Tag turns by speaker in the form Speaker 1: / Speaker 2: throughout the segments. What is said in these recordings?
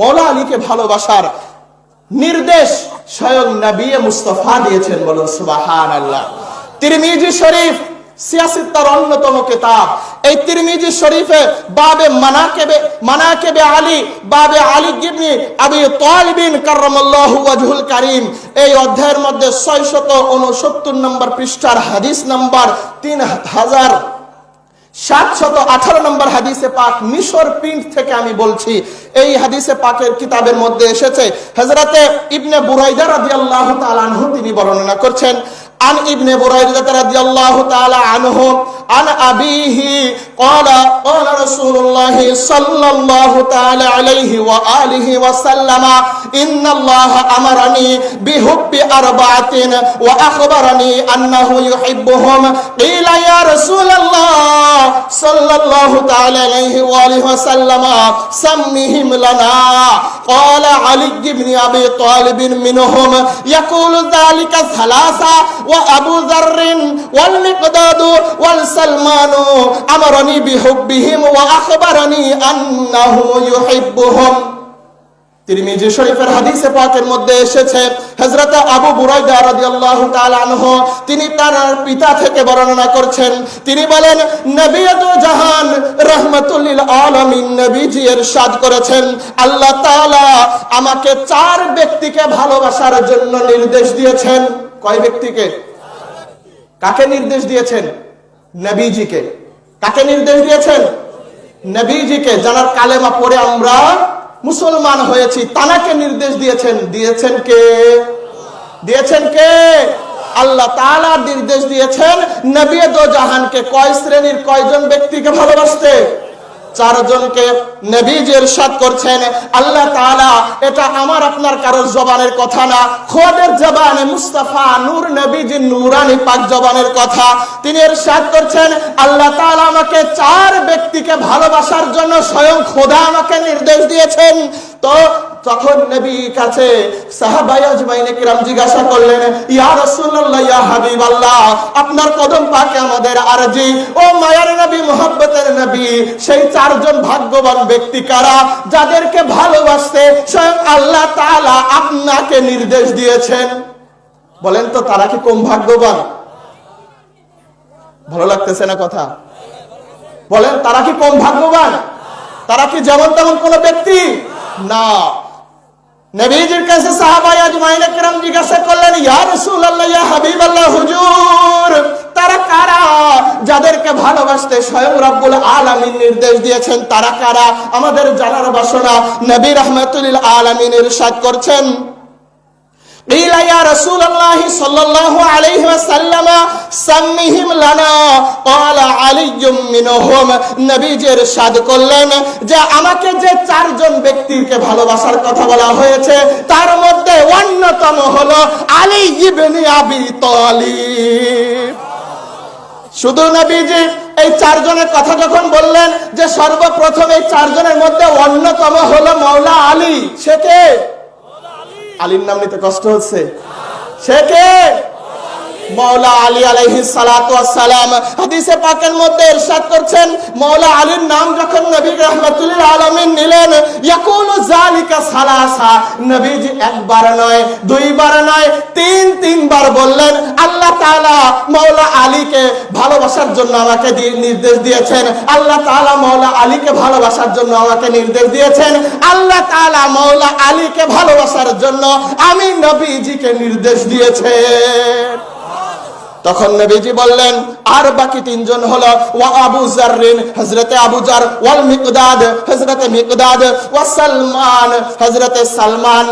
Speaker 1: মৌলা আলীকে ভালোবাসার নির্দেশ স্বয়ং নবী মুস্তফা দিয়েছেন বলুন সুবাহান আল্লাহ তিরমিজি শরীফ সিয়াসিত্তার অন্যতম এই তিরমিজি শরীফে বাবে আলী বাবে আলী গিবনি আবি ওয়াজহুল এই অধ্যায়ের মধ্যে 669 নম্বর পৃষ্ঠার হাদিস নাম্বার 3000 সাতশত আঠারো নম্বর হাদিসে পাক মিশর প্রিন্ট থেকে আমি বলছি এই হাদিসে পাকের কিতাবের মধ্যে এসেছে হজরতে ইবনে বুরাইদা রাদিয়াল্লাহু তাআলা আনহু তিনি বর্ণনা করছেন عن ابن بريدة رضي الله تعالى عنه عن أبيه قال قال رسول الله صلى الله تعالى عليه وآله وسلم إن الله أمرني بحب أربعة وأخبرني أنه يحبهم قيل يا رسول الله صلى الله تعالى عليه وآله وسلم سمهم لنا قال علي بن أبي طالب منهم يقول ذلك ثلاثة وأبو ذر والمقداد والسلمان أمرني بحبهم وأخبرني أنه يحبهم তিরমিজি শরীফের হাদিসে পাকের মধ্যে এসেছে, হযরত আবু বুরাইদা রাদিয়াল্লাহু তাআলা আনহু, তিনি তার পিতা থেকে বর্ণনা করছেন। তিনি বলেন নবী তো জাহান রাহমাতুল লিল আলামিন নবীজি ইরশাদ করেছেন। আল্লাহ তাআলা আমাকে চার ব্যক্তিকে ভালোবাসার জন্য নির্দেশ দিয়েছেন। কয় ব্যক্তিকে? কাকে নির্দেশ দিয়েছেন? নবীজিকে। কাকে নির্দেশ দিয়েছেন? নবীজিকে, যারা কালেমা পড়ে আমরা মুসলমান হয়েছি, তানাকে নির্দেশ দিয়েছেন। দিয়েছেন কে? দিয়েছেন কে? আল্লাহ নির্দেশ দিয়েছেন, নবী দো জাহানকে কয় শ্রেণির কয়জন ব্যক্তিকে ভালোবাসতে? চারজনকে নবীজি ইরশাদ করছেন, আল্লাহ তাআলা এটা আমার আপনার কারোর জবানের কথা না। খোদের জবানে মুস্তাফা নূর নবীজি নূরানি পাক জবানের কথা। তিনি ইরশাদ করছেন, আল্লাহ তাআলা আমাকে চার ব্যক্তিকে ভালোবাসার জন্য স্বয়ং খোদা আমাকে নির্দেশ দিয়েছেন। তো তখন নবী কাছে সাহাবাই আজমাইনে কিরাম জিজ্ঞাসা করলেন, ইয়া রাসূলুল্লাহ, ইয়া হাবিবাল্লাহ, আপনার কদম পাকে আমাদের আরজি? ও মায়ার নবী, মোহাব্বতের নবী, সেই চারজন ভাগ্যবান ব্যক্তি কারা? যাদেরকে ভালোবাসতে স্বয়ং আল্লাহ তাআলা আপনাকে নির্দেশ দিয়েছেন। বলেন তো, তারা কি কম ভাগ্যবান? ভালো লাগতেছে না কথা? বলেন, তারা কি কম ভাগ্যবান? তারা কি যেমন তেমন কোন ব্যক্তি? না। নবীজির কাছে সাহাবায়া জুমাইন একরাম জিজ্ঞাসা করলেন, ইয়া রাসূলুল্লাহ, ইয়া হাবিবাল্লাহ, হুজুর, তারা কারা যাদেরকে ভালোবাসতে স্বয়ং রব্বুল আলামিন নির্দেশ দিয়েছেন? তারা কারা? আমাদের জানার বাসনা নবী রাহমাতুল আলামিন ইরশাদ করছেন। قيل يا رسول الله صلى الله عليه وسلم سمهم لنا قال علي منهم নবীজি ইরশাদ করলেন যে আমাকে যে চারজন ব্যক্তিকে ভালোবাসার কথা বলা হয়েছে তার মধ্যে অন্যতম হলো আলী ইবনে আবি তালিব শুধু নবীজি এই চারজনের কথা যখন বললেন যে সর্বপ্রথম এই চারজনের মধ্যে অন্যতম হলো মৌলা আলী সে কে আলীর নাম নিতে কষ্ট হচ্ছে? সে কে? মৌলা আলী আলাইহিস সালাতু সালাম হাদিসে পাকের মধ্যে ইরশাদ করছেন মৌলা আলীর নাম যখন নবী রাহমাতুল আলামিন নিলেন, ইয়াকুলু জালিকা সালাসা। নবীজি একবার নয়, দুইবার নয়, তিন, তিনবার বললেন, আল্লাহ তাআলা মৌলা আলীকে ভালোবাসার জন্য আমাকে নির্দেশ দিয়েছেন। আল্লাহ তাআলা মৌলা আলীকে ভালোবাসার জন্য আমাকে নির্দেশ দিয়েছেন। আল্লাহ তাআলা মৌলা আলীকে ভালোবাসার জন্য আমি নবীজিকে নির্দেশ দিয়েছেন। তখন নবীজি বললেন, আর বাকি তিনজন হলো ওয়া আবু জাররিন, হযরতে আবু জার ওয়াল মিকদাদ, হযরতে মিকদাদ ওয়া সালমান, হযরতে সালমান।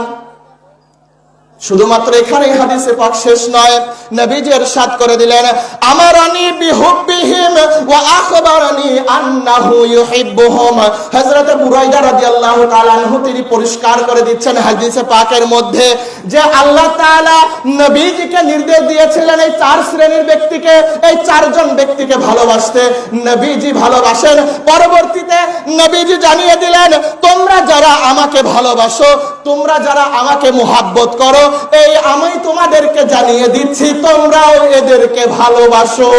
Speaker 1: শুধুমাত্র এখানেই হাদিসে পাক শেষ নয়, নবীজি ইরশাদ করে দিলেন, আমারানি বিহুব্বিহিম ওয়া আখবারানি আন্নাহু ইউহিব্বুহুম। হযরত বুরাইদা রাদিয়াল্লাহু তাআলা আনহু তিনি পরিষ্কার করে দিচ্ছেন হাদিসে পাকের মধ্যে যে আল্লাহ তাআলা নবীজিকে নির্দেশ দিয়েছিলেন এই চার শ্রেণির ব্যক্তিকে, এই চারজন ব্যক্তিকে ভালোবাসতে। নবীজি ভালোবাসেন। পরবর্তীতে নবীজি জানিয়ে দিলেন, তোমরা যারা আমাকে ভালোবাসো তোমরা যারা আমাকে মোহাব্বত করো এই আমি তোমাদেরকে জানিয়ে দিচ্ছি তোমরাও এদেরকে ভালোবাসো।